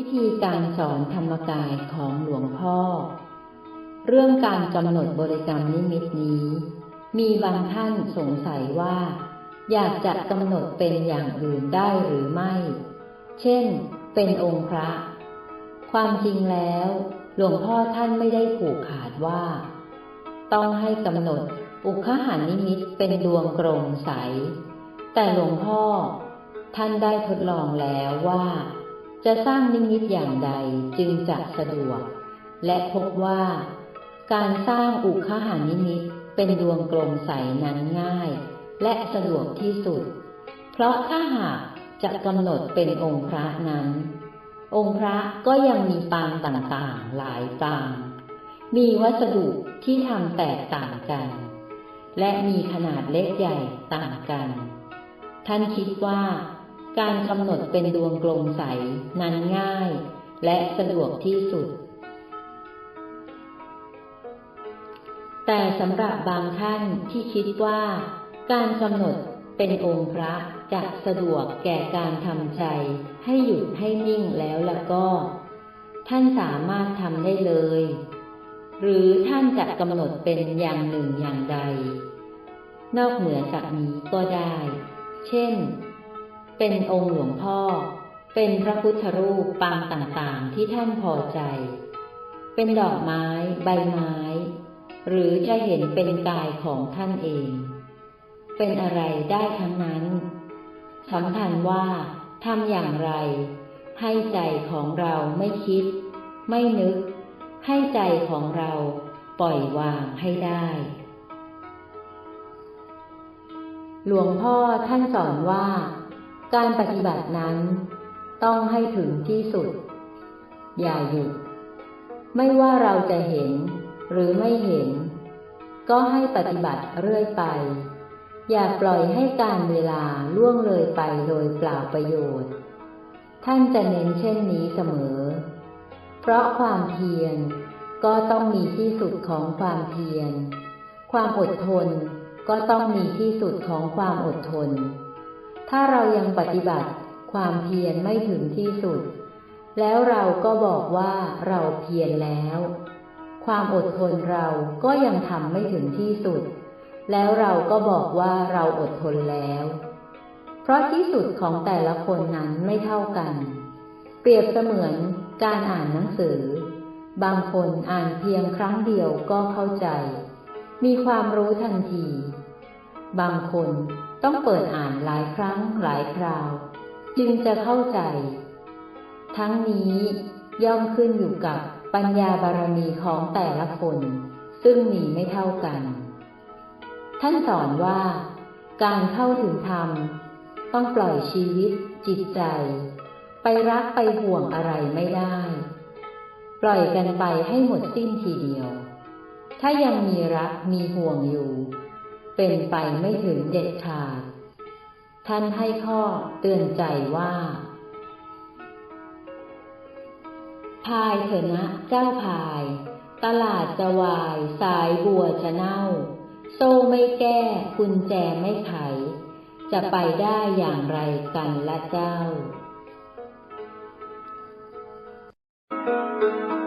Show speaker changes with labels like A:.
A: ิธีการสอนธรรมกายของหลวงพ่อ เรื่องการกำหนดบริกรรมนิมิตนี้ มีบางท่านสงสัยว่า อยากจะกำหนดเป็นอย่างอื่นได้หรือไม่ เช่น เป็นองค์พระ ความจริงแล้ว หลวงพ่อท่านไม่ได้ผูกขาดว่า ต้องให้กำหนดอุคหานิมิตเป็นดวงกลมใส แต่หลวงพ่อ ท่านได้ทดลองแล้วว่า จะสร้างนิมิตอย่างใดจึงจะสะดวก และพบว่า การสร้างอุคหานิมิตเป็นดวงกลมใสนั้นง่าย และสะดวกที่สุด เพราะถ้าหากจะกำหนดเป็นองค์พระนั้น องค์พระก็ยังมีปางต่างๆหลายปาง มีวัสดุที่ทำแตกต่างกัน และมีขนาดเล็กใหญ่ต่างกัน ท่านคิดว่า การกำหนดเป็นดวงกลมใสนั้นง่าย และสะดวกที่สุด แต่สำหรับบางท่านที่คิดว่า การกำหนดเป็นองค์พระจะสะดวกแก่การทำใจให้หยุดให้นิ่งแล้วละก็ ท่านสามารถทำได้เลย หรือท่านจะกำหนดเป็นอย่างหนึ่งอย่างใด นอกเหนือจากนี้ก็ได้ เช่น เป็นองค์หลวงพ่อ เป็นพระพุทธรูปปางต่างๆที่ท่านพอใจ เป็นดอกไม้ ใบไม้ หรือจะเห็นเป็นกายของท่านเอง เป็นอะไรได้ทั้งนั้นสำคัญว่าทำอย่างไร ให้ใจของเราไม่คิด ไม่นึก ให้ใจของเราปล่อยวางให้ได้ หลวงพ่อท่านสอนว่า การปฏิบัตินั้นต้องให้ถึงที่สุด อย่าหยุด ไม่ว่าเราจะเห็นหรือไม่เห็น ก็ให้ปฏิบัติเรื่อยไป อย่าปล่อยให้การเวลาล่วงเลยไปโดยเปล่าประโยชน์ ท่านจะเน้นเช่นนี้เสมอ เพราะความเพียรก็ต้องมีที่สุดของความเพียร ความอดทนก็ต้องมีที่สุดของความอดทน ถ้าเรายังปฏิบัติความเพียรไม่ถึงที่สุด แล้วเราก็บอกว่าเราเพียรแล้ว ความอดทนเราก็ยังทำไม่ถึงที่สุด แล้วเราก็บอกว่าเราอดทนแล้ว เพราะที่สุดของแต่ละคนนั้นไม่เท่ากัน เปรียบเสมือนการอ่านหนังสือ บางคนอ่านเพียงครั้งเดียวก็เข้าใจ มีความรู้ทันที บางคนต้องเปิดอ่านหลายครั้งหลายคราว จึงจะเข้าใจ ทั้งนี้ย่อมขึ้นอยู่กับปัญญาบารมีของแต่ละคน ซึ่งมีไม่เท่ากัน ท่านสอนว่า การเข้าถึงธรรม ต้องปล่อยชีวิต จิตใจ ไปรักไปห่วงอะไรไม่ได้ ปล่อยกันไปให้หมดสิ้นทีเดียว ถ้ายังมีรักมีห่วงอยู่ เป็นไปไม่ถึงเด็ดขาด ท่านให้ข้อเตือนใจว่าพายเถนะ เจ้าพาย ตลาดจะวายสายบัวจะเน่า โซ่ไม่แก้กุญแจไม่ไข จะไปได้อย่างไรกันละเจ้า thank you